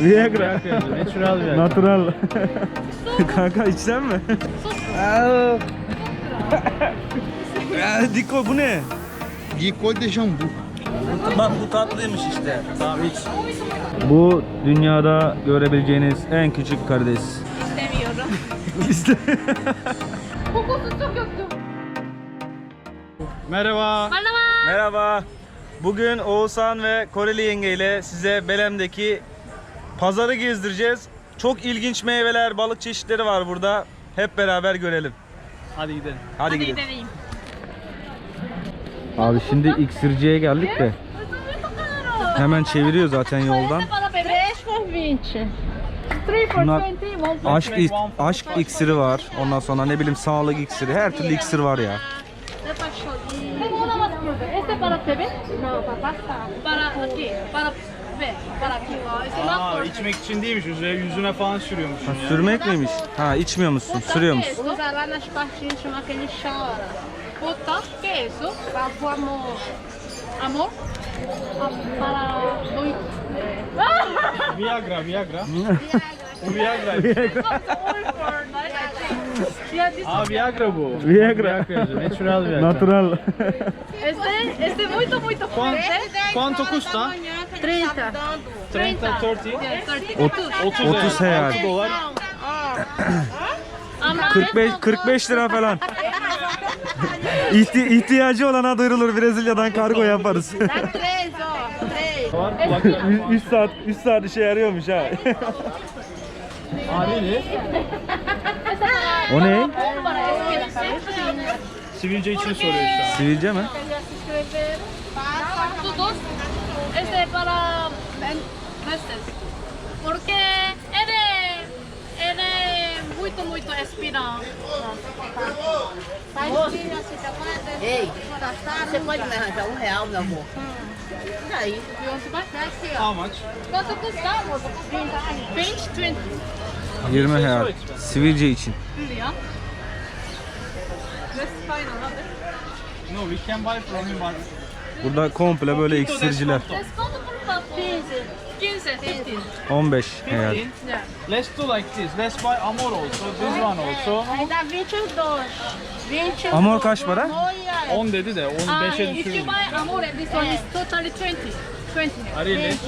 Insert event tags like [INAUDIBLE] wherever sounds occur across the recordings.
Viagra. Natural Viagra. Natural. Kanka içsen mi? Aa. Ya Diko bu ne? Glicol de jambu. Bak bu tatlıymış işte. Tamam iç. Bu dünyada görebileceğiniz en küçük karides. İstemiyorum. [LAUGHS] İşte. Kokusu çok yoktu. Merhaba. Merhaba. Merhaba. Bugün Oğuzhan ve Koreli yenge ile size Belem'deki pazarı gezdireceğiz. Çok ilginç meyveler, balık çeşitleri var burada. Hep beraber görelim. Hadi gidelim. Hadi, Hadi gidelim. gidelim. Abi şimdi iksirciye geldik de hemen çeviriyor zaten yoldan. Três por 20. Three for Bunlar 20, one for aşk aşk iksiri var. Ondan sonra ne bileyim sağlık iksiri, her türlü iksir var ya. Para. Para. Para más Aa, içmek için değilmiş. Yüzüne, yüzüne falan sürüyormuş. Ha, sürmek miymiş? Ha içmiyor musun? Sürüyor musun? Usa lá nas partinhas chama que ele chora. Botar queso para o amor. Amor? Ah, Para muito. Viagra, Viagra. Bu Viagra. Aa Viagra bu. Viagra. Natural Viagra. Natural. Este, este muito, muito forte. Quanto custa? 30. 30, 30. 30. 30, 30 real. 6 dolar. Ama 45 45 lira falan. İhti, ihtiyacı olana duyurulur. Brezilya'dan kargo yaparız. Dá três, ó. Três. Var kulaklar. 3 saat 3 saat işe yarıyormuş ha. Aa really? o ne? Sivilce için soruyor şu an. Sivilce mi? É para meses porque ele ele é muito muito expira Ei, você pode me arranjar um real, meu amor? E aí? e onde vai aqui ó How much? quanto custa moço 20 20 20 real. Sivilce için. another. No, we can buy from him. but- Burada komple böyle iksirciler. Desconto por favor 15 15 15 real. 15. yeah. Let's do like this. Let's buy Amor also. This one also. Aí dá 22. 20 Amor kaç para? 10 dedi de onu Ah, 5'e if you düşürürüz. buy Amore, this one is totally 20 20 Ha, really? Esse,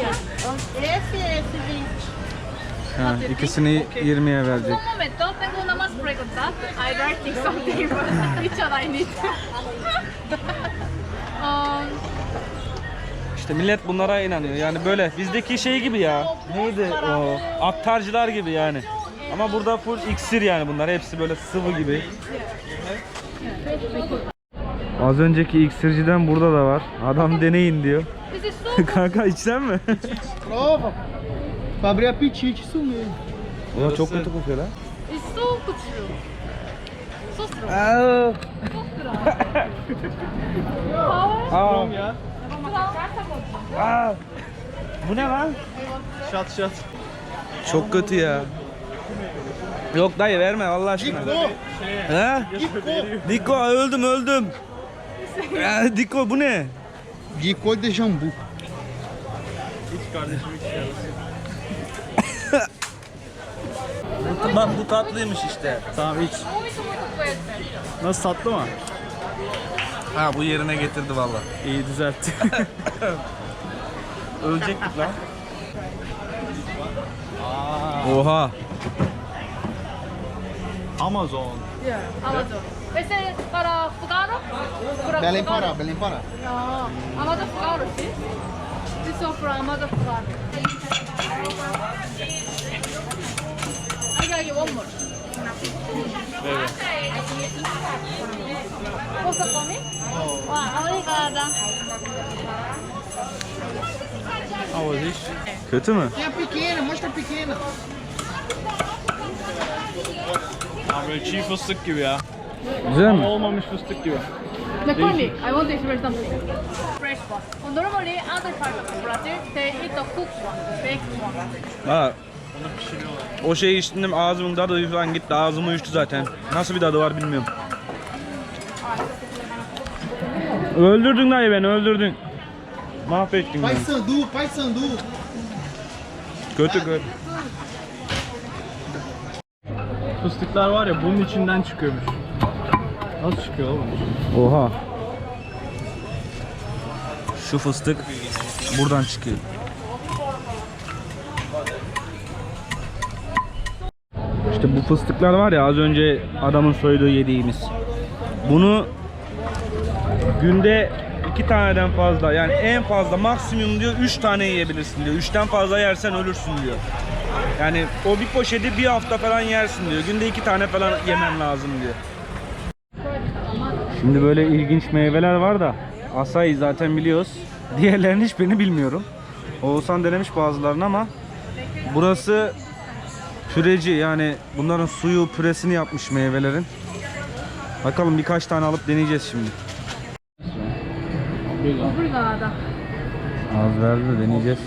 esse 20. Ha, ikisini 20'ye verecek. Un momento, tengo una más pregunta. I writing something, which [LAUGHS] one I need. [LAUGHS] İşte millet bunlara inanıyor. Yani böyle bizdeki şey gibi ya. Neydi o? Aktarcılar gibi yani. Ama burada full iksir yani bunlar. Hepsi böyle sıvı gibi. Az önceki iksirciden burada da var. Adam deneyin diyor. [LAUGHS] Kanka içsen mi? Prova. Pra abrir apetite, isso mesmo. Ulan çok kötü kokuyor lan. it's so good. So strong. Ya. aa. Bu ne lan? Şat şat. Çok kötü ya. Yok dayı verme Allah aşkına. Glicol. He? Diko öldüm öldüm. Ya, Diko bu ne? Glicol de jambu. Hiç kardeşim hiç şey Bak [LAUGHS] bu tatlıymış işte. Tamam iç. Nasıl tatlı mı? Ha bu yerine getirdi valla. İyi düzeltti. [LAUGHS] Ölecektik lan. Oha. Amazon. Yeah, Amazon. Esse é para Fugaro? Para Belém? Pará, Belém Pará. No, Amazon Fugaro, sim? This one from Amazon Fugaro. I gotta get one more. Posso comer? Ah, obrigada. How was it? Kötü mü? A pequena, mostra pequena. Ya böyle çiğ fıstık gibi ya. Güzel Ama mi? olmamış fıstık gibi. The comic, I want to explain something. Fresh one. Normally, other part of Brazil, they eat the cooked one, baked one. Ha, Onu pişiriyorlar. o şeyi içtim ağzımın tadı falan gitti. Ağzım uyuştu zaten. Nasıl bir tadı var bilmiyorum. Öldürdün dayı beni öldürdün. Mahvettin Pai beni. Sandu, Pai Sandu. Kötü kötü. Fıstıklar var ya bunun içinden çıkıyormuş. Nasıl çıkıyor oğlum? Oha. Şu fıstık buradan çıkıyor. İşte bu fıstıklar var ya az önce adamın soyduğu yediğimiz. Bunu günde iki taneden fazla yani en fazla maksimum diyor üç tane yiyebilirsin diyor. Üçten fazla yersen ölürsün diyor. Yani o bir poşeti bir hafta falan yersin diyor. Günde iki tane falan yemen lazım diyor. Şimdi böyle ilginç meyveler var da asayı zaten biliyoruz. Diğerlerinin hiçbirini bilmiyorum. Oğuzhan denemiş bazılarını ama burası püreci yani bunların suyu püresini yapmış meyvelerin. Bakalım birkaç tane alıp deneyeceğiz şimdi. Obrigada. Az verdi de deneyeceğiz.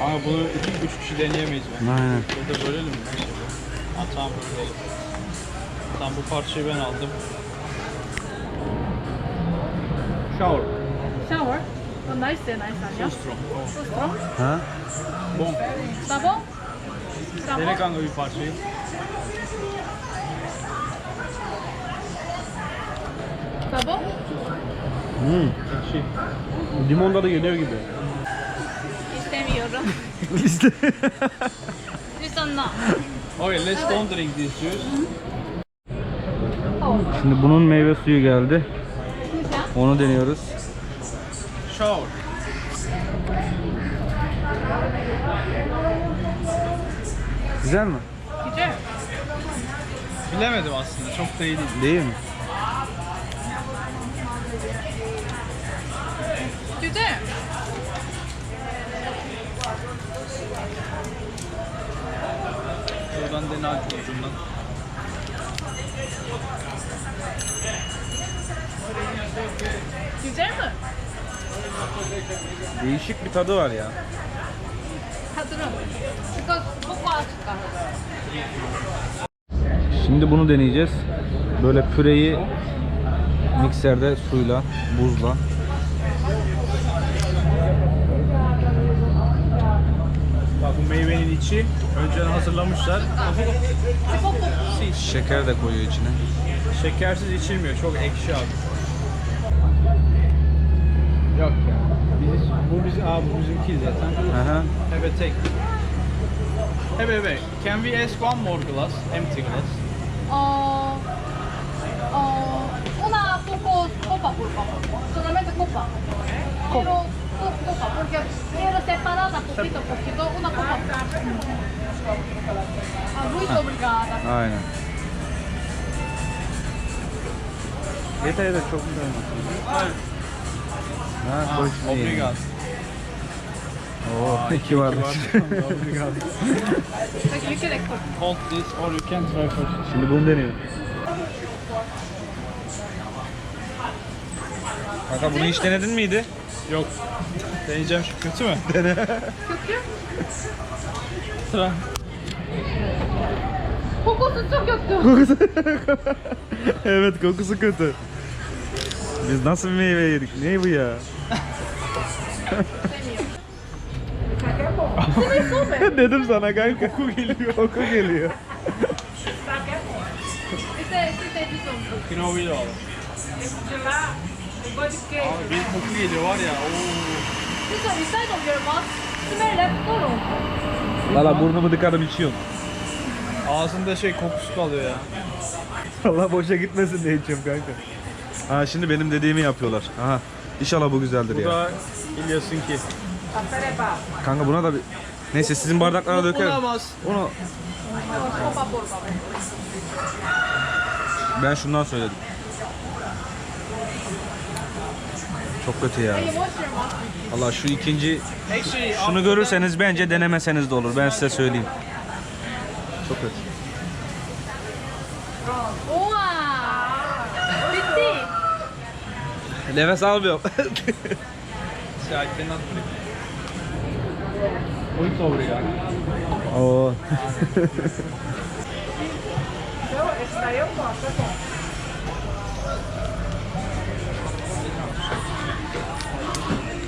Ama bunu iki, üç kişi deneyemeyiz mi? Aynen. Burada bölelim mi? Ha tamam böyle olur. Tamam bu parçayı ben aldım. Shower. Shower. Oh, nice, nice, So nice. strong. So strong. Ha? Bom. Tá bom? Tá Dene kanka bir parçayı. Bom? Hmm. Şey. Limon tadı geliyor gibi. İstemiyorum. İşte. Lütfen no. Okay, let's don't drink this juice. Oh, Şimdi bunun meyve suyu geldi. Onu deniyoruz. Shower. Güzel mi? Güzel. Bilemedim aslında. Çok da iyi değil. Değil mi? Güzel. Şuradan dene hadi ucundan. Güzel mi? Değişik bir tadı var ya. Şimdi bunu deneyeceğiz. Böyle püreyi mikserde suyla, buzla. Bu meyvenin içi önceden hazırlamışlar. Şeker de koyuyor içine. Şekersiz içilmiyor. Çok ekşi abi. Yok ya. Biz, bu bizim, aa bu bizimki zaten. Aha. Take. Have a wait. Can we ask one more glass? Empty glass. Oh, oh, una poco copa, por favor. Solamente copa. Quiero co- copa, porque quiero separada poquito, poquito, una copa. Ah, muito obrigada. Aynen. Yeter yeter çok güzel. Ha, şunu yiyelim. Obrigado. Oo, iki. [LAUGHS] Hold this or you can try first. Şimdi bunu deniyorum. Kanka bunu hiç denedin miydi? Yok. Deneyeceğim şu kötü mü? [LAUGHS] Dene. Kötü. Sıra. Kokusu çok kötü. [LAUGHS] evet kokusu kötü. Biz nasıl bir meyve yedik? Ne bu ya? [LAUGHS] Dedim sana kanka. Koku geliyor. [LAUGHS] Koku geliyor. É de al. Abi bir koku geliyor var ya. Oo. Valla burnumu tıkadım içiyorum. Ağzında şey kokusu kalıyor ya. Allah boşa gitmesin diye içiyorum kanka. Ha şimdi benim dediğimi yapıyorlar. Aha. İnşallah bu güzeldir Bu ya. da İlyas'ın ki. Kanka buna da bir... Neyse sizin bardaklara dökerim. Olamaz. Onu ben şundan söyledim. Çok kötü ya. Allah şu ikinci Actually, şunu görürseniz bence denemeseniz de olur. Ben size söyleyeyim. Çok kötü. Bitti. Nefes almıyorum. I cannot drink. Muito obrigado. Oo.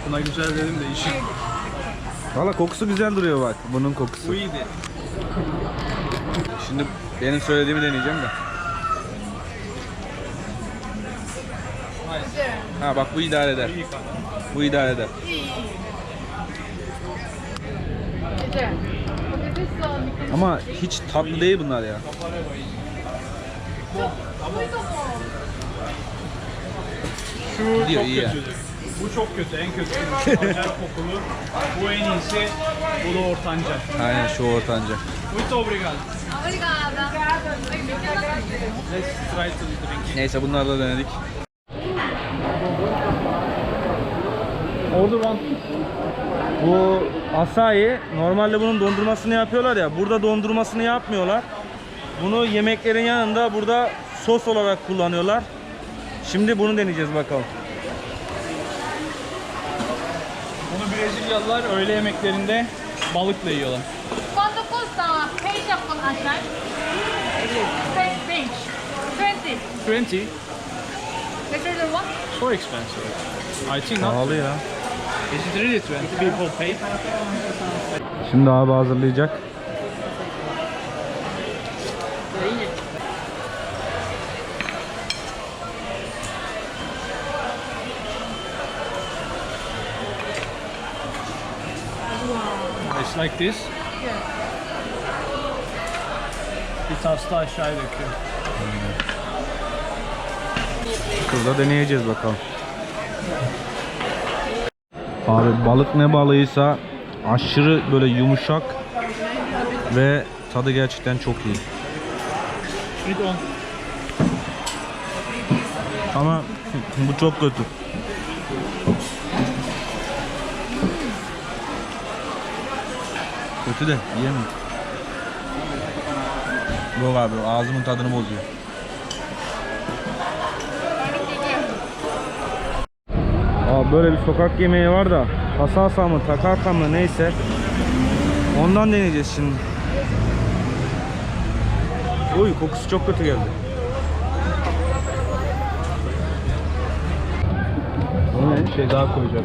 Buna güzel dedim de işi. Valla kokusu güzel duruyor bak. Bunun kokusu. Eat it. Şimdi benim söylediğimi deneyeceğim de. Ha bak bu idare eder. Bu idare eder. Ama hiç tatlı değil bunlar ya. Şu çok iyi ya. kötüdür. Bu çok kötü, en. Acayip kokulu. Bu en iyisi. Bu da ortanca. Aynen şu ortanca. Muito obrigado. Obrigada. Let's try to drink. Neyse bunları da denedik. Order one. Bu asayi normalde bunun dondurmasını yapıyorlar ya. Burada dondurmasını yapmıyorlar. Bunu yemeklerin yanında burada sos olarak kullanıyorlar. Şimdi bunu deneyeceğiz bakalım. Bunu Brezilyalılar öğle yemeklerinde balıkla yiyorlar. Quanto custa peixe Peixe. 20. 20. Better than one? So expensive. I think not. Pahalı ya. Şimdi abi hazırlayacak. It's like this. Bir tas da aşağıya döküyor. Şurada deneyeceğiz bakalım. Abi balık ne balığıysa aşırı böyle yumuşak ve tadı gerçekten çok iyi. Ama bu çok kötü. Kötü de yiyemem. Yok abi ağzımın tadını bozuyor. Böyle bir sokak yemeği var da kasasa mı takaka mı neyse ondan deneyeceğiz şimdi. Oy kokusu çok kötü geldi. Bir şey daha koyacak.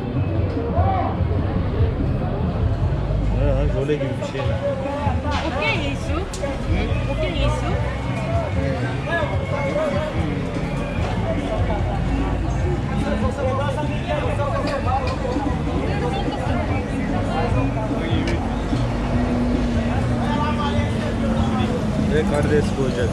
Ha, jöle gibi bir şey. O que é isso? Ve karides koyacak.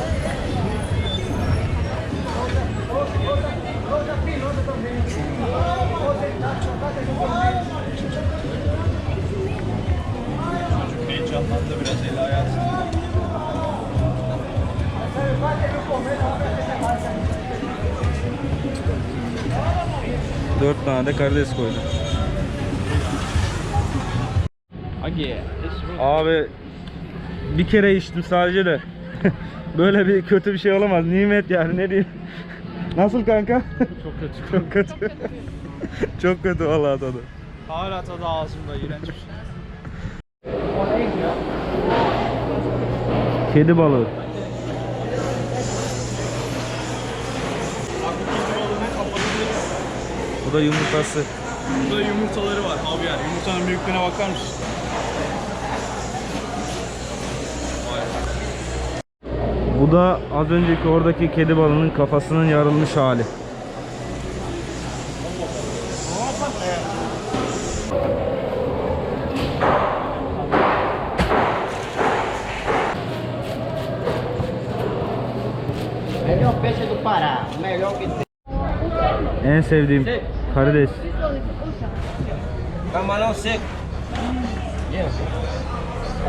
4 tane de karides koydum. Abi bir kere içtim sadece de. [LAUGHS] Böyle bir kötü bir şey olamaz. Nimet yani ne diyeyim. [LAUGHS] Nasıl kanka? Çok kötü. [LAUGHS] Çok kötü. Çok kötü vallahi tadı. Hala tadı ağzımda iğrenç. Şey. Kedi balığı. Bu da yumurtası. Burada yumurtaları var abi yani. Yumurtanın büyüklüğüne bakar mısın? Bu da az önceki oradaki kedi balığının kafasının yarılmış hali. Melhor peixe do Pará. Melhor que tem. En sevdiğim karides. Camarão seco.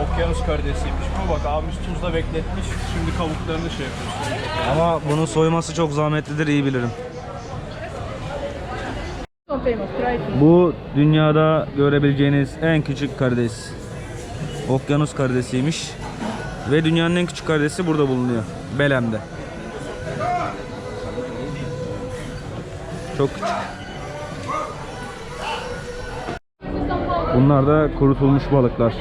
Okyanus karidesiymiş bu bak abimiz tuzla bekletmiş. Şimdi kabuklarını şey yapıyoruz. Ama bunun soyması çok zahmetlidir iyi bilirim. Bu dünyada görebileceğiniz en küçük karides. Okyanus karidesiymiş. Ve dünyanın en küçük karidesi burada bulunuyor. Belem'de. Çok küçük. Bunlar da kurutulmuş balıklar.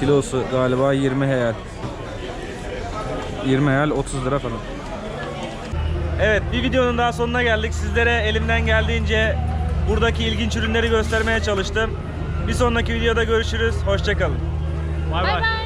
Kilosu galiba 20 heyel. 20 heyel 30 lira falan. Evet bir videonun daha sonuna geldik. Sizlere elimden geldiğince buradaki ilginç ürünleri göstermeye çalıştım. Bir sonraki videoda görüşürüz. Hoşçakalın. Bye. bye.